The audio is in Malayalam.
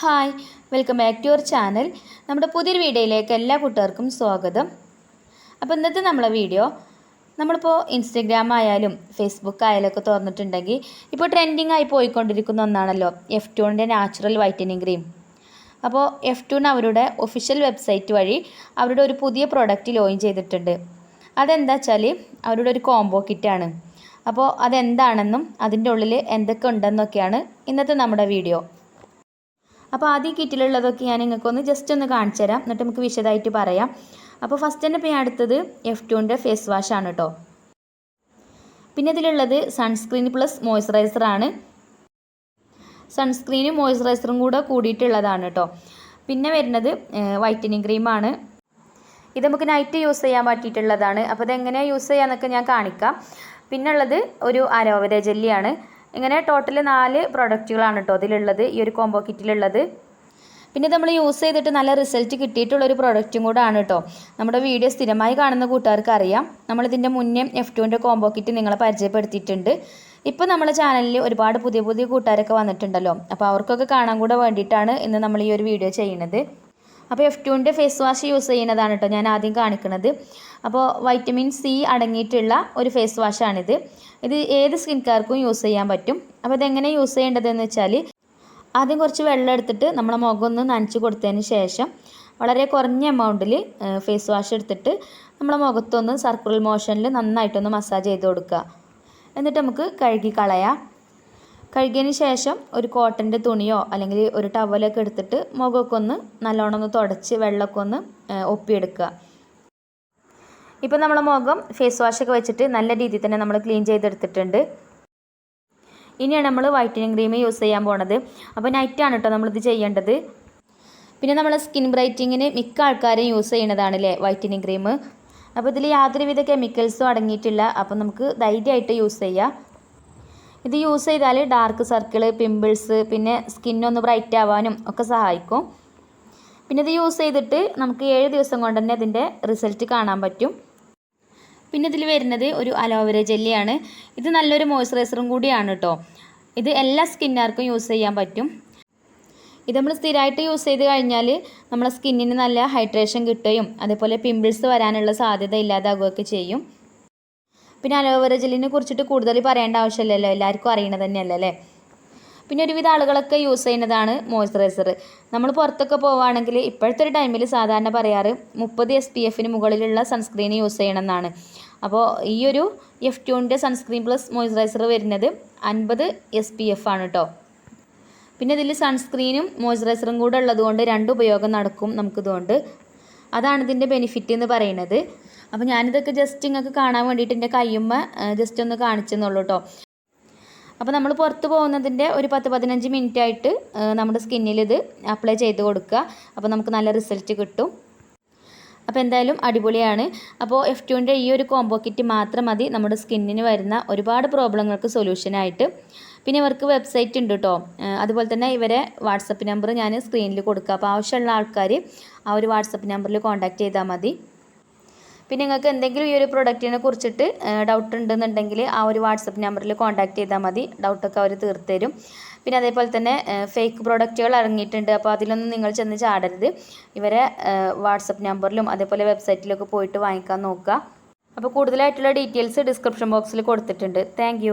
Hi welcome back to your channel. നമ്മുടെ പുതിയൊരു വീഡിയോയിലേക്ക് എല്ലാ കൂട്ടുകാർക്കും സ്വാഗതം. അപ്പോൾ ഇന്നത്തെ നമ്മളെ വീഡിയോ നമ്മളിപ്പോൾ ഇൻസ്റ്റഗ്രാം ആയാലും ഫേസ്ബുക്ക് ആയാലും ഒക്കെ തുറന്നിട്ടുണ്ടെങ്കിൽ ഇപ്പോൾ ട്രെൻഡിങ് ആയി പോയിക്കൊണ്ടിരിക്കുന്ന ഒന്നാണല്ലോ എഫ് ടുവിന്റെ നാച്ചുറൽ വൈറ്റനിങ് ക്രീം അപ്പോൾ എഫ് ടുവിന് അവരുടെ ഒഫീഷ്യൽ വെബ്സൈറ്റ് വഴി അവരുടെ ഒരു പുതിയ പ്രോഡക്റ്റ് ലോഞ്ച് ചെയ്തിട്ടുണ്ട്. അതെന്താ വെച്ചാൽ അവരുടെ ഒരു കോംബോ കിറ്റാണ് അപ്പോൾ അതെന്താണെന്നും അതിന്റെ ഉള്ളിൽ എന്തൊക്കെ ഉണ്ടെന്നൊക്കെയാണ് ഇന്നത്തെ നമ്മുടെ വീഡിയോ. അപ്പോൾ ആദ്യം കിറ്റിലുള്ളതൊക്കെ ഞാൻ നിങ്ങൾക്കൊന്ന് ജസ്റ്റ് ഒന്ന് കാണിച്ചു തരാം. എന്നിട്ട് നമുക്ക് വിശദമായിട്ട് പറയാം. അപ്പോൾ ഫസ്റ്റ് തന്നെ ഇപ്പോൾ ഞാൻ അടുത്തത് എഫ് ടുവിന്റെ ഫേസ് വാഷ് ആണ് കേട്ടോ പിന്നെ ഇതിലുള്ളത് സൺസ്ക്രീൻ പ്ലസ് മോയ്സ്ചറൈസർ ആണ്. സൺസ്ക്രീനും മോയ്സ്ചറൈസറും കൂടെ കൂടിയിട്ടുള്ളതാണ് കേട്ടോ പിന്നെ വരുന്നത് വൈറ്റനിങ് ക്രീമാണ് ഇത് നമുക്ക് നൈറ്റ് യൂസ് ചെയ്യാൻ പറ്റിയിട്ടുള്ളതാണ്. അപ്പോൾ ഇതെങ്ങനെയാണ് യൂസ് ചെയ്യാമെന്നൊക്കെ ഞാൻ കാണിക്കാം. പിന്നെ ഉള്ളത് ഒരു അലോവര ജെല്ലിയാണ്. ഇങ്ങനെ ടോട്ടൽ നാല് പ്രൊഡക്റ്റുകളാണ് കേട്ടോ ഇതിലുള്ളത് ഈ ഒരു കോംബോ കിറ്റിലുള്ളത് പിന്നെ നമ്മൾ യൂസ് ചെയ്തിട്ട് നല്ല റിസൾട്ട് കിട്ടിയിട്ടുള്ളൊരു പ്രൊഡക്റ്റും കൂടെ ആണ് കേട്ടോ നമ്മുടെ വീഡിയോ സ്ഥിരമായി കാണുന്ന കൂട്ടുകാർക്ക് അറിയാം നമ്മളിതിന്റെ മുന്നേ എഫ് ടുവിന്റെ കോംബോ കിറ്റ് നിങ്ങളെ പരിചയപ്പെടുത്തിയിട്ടുണ്ട്. ഇപ്പോൾ നമ്മുടെ ചാനലിൽ ഒരുപാട് പുതിയ പുതിയ കൂട്ടുകാരൊക്കെ വന്നിട്ടുണ്ടല്ലോ. അപ്പോൾ അവർക്കൊക്കെ കാണാൻ കൂടെ വേണ്ടിയിട്ടാണ് ഇന്ന് നമ്മൾ ഈ ഒരു വീഡിയോ ചെയ്യുന്നത്. അപ്പോൾ എഫ് ടുവിന്റെ ഫേസ് വാഷ് യൂസ് ചെയ്യുന്നതാണ് കേട്ടോ ഞാൻ ആദ്യം കാണിക്കുന്നത് അപ്പോൾ വൈറ്റമിൻ സി അടങ്ങിയിട്ടുള്ള ഒരു ഫേസ് വാഷാണിത് ഇത് ഏത് സ്കിൻ കെയർക്കും യൂസ് ചെയ്യാൻ പറ്റും. അപ്പോൾ ഇതെങ്ങനെ യൂസ് ചെയ്യേണ്ടതെന്ന് വെച്ചാൽ ആദ്യം കുറച്ച് വെള്ളം എടുത്തിട്ട് നമ്മളെ മുഖം ഒന്ന് നനച്ച് കൊടുത്തതിന് ശേഷം വളരെ കുറഞ്ഞ എമൗണ്ടിൽ ഫേസ് വാഷ് എടുത്തിട്ട് നമ്മളെ മുഖത്തൊന്ന് സർക്കുലർ മോഷനിൽ നന്നായിട്ടൊന്ന് മസാജ് ചെയ്ത് കൊടുക്കുക. എന്നിട്ട് നമുക്ക് കഴുകി കളയാം. കഴുകിയതിന് ശേഷം ഒരു കോട്ടന്റെ തുണിയോ അല്ലെങ്കിൽ ഒരു ടവലൊക്കെ എടുത്തിട്ട് മുഖമൊക്കെ ഒന്ന് നല്ലോണം ഒന്ന് തുടച്ച് വെള്ളമൊക്കെ ഒന്ന് ഒപ്പിയെടുക്കുക. ഇപ്പോൾ നമ്മൾ മുഖം ഫേസ് വാഷൊക്കെ വെച്ചിട്ട് നല്ല രീതിയിൽ തന്നെ നമ്മൾ ക്ലീൻ ചെയ്തെടുത്തിട്ടുണ്ട്. ഇനിയാണ് നമ്മൾ വൈറ്റനിങ് ക്രീം യൂസ് ചെയ്യാൻ പോണത്. അപ്പോൾ നൈറ്റാണ് കേട്ടോ നമ്മളിത് ചെയ്യേണ്ടത്. പിന്നെ നമ്മൾ സ്കിൻ ബ്രൈറ്റിങ്ങിന് മിക്ക ആൾക്കാരും യൂസ് ചെയ്യുന്നതാണല്ലേ വൈറ്റനിങ് ക്രീം അപ്പോൾ ഇതിൽ യാതൊരുവിധ കെമിക്കൽസും അടങ്ങിയിട്ടില്ല. അപ്പോൾ നമുക്ക് ധൈര്യമായിട്ട് യൂസ് ചെയ്യാം. ഇത് യൂസ് ചെയ്താൽ ഡാർക്ക് സർക്കിൾ പിമ്പിൾസ് പിന്നെ സ്കിന്നൊന്ന് ബ്രൈറ്റ് ആവാനും ഒക്കെ സഹായിക്കും. പിന്നെ ഇത് യൂസ് ചെയ്തിട്ട് നമുക്ക് ഏഴ് ദിവസം കൊണ്ട് തന്നെ അതിന്റെ റിസൾട്ട് കാണാൻ പറ്റും. പിന്നെ ഇതിൽ വരുന്നത് ഒരു അലോവേര ജെല്ലിയാണ് ഇത് നല്ലൊരു മോയ്സ്ചറൈസറും കൂടിയാണ് കേട്ടോ ഇത് എല്ലാ സ്കിന്നുകാർക്കും യൂസ് ചെയ്യാൻ പറ്റും. ഇത് നമ്മൾ സ്ഥിരമായിട്ട് യൂസ് ചെയ്ത് കഴിഞ്ഞാൽ നമ്മളെ സ്കിന്നിന് നല്ല ഹൈഡ്രേഷൻ കിട്ടുകയും അതേപോലെ പിമ്പിൾസ് വരാനുള്ള സാധ്യത ഇല്ലാതാകുകയൊക്കെ ചെയ്യും. പിന്നെ അലോവേറ ജെല്ലിനെ കുറിച്ചിട്ട് കൂടുതൽ പറയേണ്ട ആവശ്യമില്ലല്ലോ. എല്ലാവർക്കും അറിയണത് തന്നെയല്ലേ അല്ലേ? പിന്നെ ഒരുവിധ ആളുകളൊക്കെ യൂസ് ചെയ്യുന്നതാണ് മോയ്സ്ചറൈസർ നമ്മൾ പുറത്തൊക്കെ പോവുകയാണെങ്കിൽ ഇപ്പോഴത്തെ ഒരു ടൈമിൽ സാധാരണ പറയാറ് മുപ്പത് എസ് പി എഫിന് മുകളിലുള്ള സൺസ്ക്രീൻ യൂസ് ചെയ്യണമെന്നാണ്. അപ്പോൾ ഈ ഒരു എഫ് ട്യൂണിന്റെ സൺസ്ക്രീൻ പ്ലസ് മോയ്സ്ചറൈസർ വരുന്നത് അൻപത് എസ് പി എഫ് ആണ് കേട്ടോ പിന്നെ ഇതിൽ സൺസ്ക്രീനും മോയ്സ്ചറൈസറും കൂടെ ഉള്ളതുകൊണ്ട് രണ്ട് ഉപയോഗം നടക്കും നമുക്കിതുകൊണ്ട് അതാണ് ഇതിന്റെ ബെനിഫിറ്റ് എന്ന് പറയുന്നത്. അപ്പോൾ ഞാനിതൊക്കെ ജസ്റ്റ് നിങ്ങൾക്ക് കാണാൻ വേണ്ടിയിട്ട് എന്റെ കയ്യുമ്മ ജസ്റ്റ് ഒന്ന് കാണിച്ചെന്നുള്ളൂ കേട്ടോ അപ്പോൾ നമ്മൾ പുറത്ത് പോകുന്നതിന്റെ ഒരു പത്ത് പതിനഞ്ച് മിനിറ്റ് ആയിട്ട് നമ്മുടെ സ്കിന്നിൽ ഇത് അപ്ലൈ ചെയ്ത് കൊടുക്കുക. അപ്പോൾ നമുക്ക് നല്ല റിസൾട്ട് കിട്ടും. അപ്പോൾ എന്തായാലും അടിപൊളിയാണ്. അപ്പോൾ എഫ് ടുവിന്റെ ഈ ഒരു കോംബോ കിറ്റ് മാത്രം മതി. നമ്മുടെ സ്കിന്നിന് വരുന്ന ഒരുപാട് പ്രോബ്ലങ്ങൾക്ക് സൊല്യൂഷനായിട്ട് പിന്നെ ഇവർക്ക് വെബ്സൈറ്റ് ഉണ്ട് കേട്ടോ അതുപോലെ തന്നെ ഇവരെ വാട്സപ്പ് നമ്പർ ഞാൻ സ്ക്രീനിൽ കൊടുക്കുക. അപ്പോൾ ആവശ്യമുള്ള ആൾക്കാർ ആ ഒരു വാട്സപ്പ് നമ്പറിൽ കോൺടാക്റ്റ് ചെയ്താൽ മതി. പിന്നെ നിങ്ങൾക്ക് എന്തെങ്കിലും ഈ ഒരു പ്രൊഡക്റ്റിനെ കുറിച്ചിട്ട് ഡൗട്ട് ഉണ്ടെന്നുണ്ടെങ്കിൽ ആ ഒരു വാട്സപ്പ് നമ്പറിൽ കോൺടാക്റ്റ് ചെയ്താൽ മതി. ഡൗട്ടൊക്കെ അവർ തീർത്ത് തരും പിന്നെ അതേപോലെ തന്നെ ഫേക്ക് പ്രോഡക്റ്റുകൾ ഇറങ്ങിയിട്ടുണ്ട്. അപ്പോൾ അതിലൊന്നും നിങ്ങൾ ചെന്ന് ചാടരുത്. ഇവരെ വാട്സപ്പ് നമ്പറിലും അതേപോലെ വെബ്സൈറ്റിലൊക്കെ പോയിട്ട് വാങ്ങിക്കാൻ നോക്കുക. അപ്പോൾ കൂടുതലായിട്ടുള്ള ഡീറ്റെയിൽസ് ഡിസ്ക്രിപ്ഷൻ ബോക്സിൽ കൊടുത്തിട്ടുണ്ട്. താങ്ക്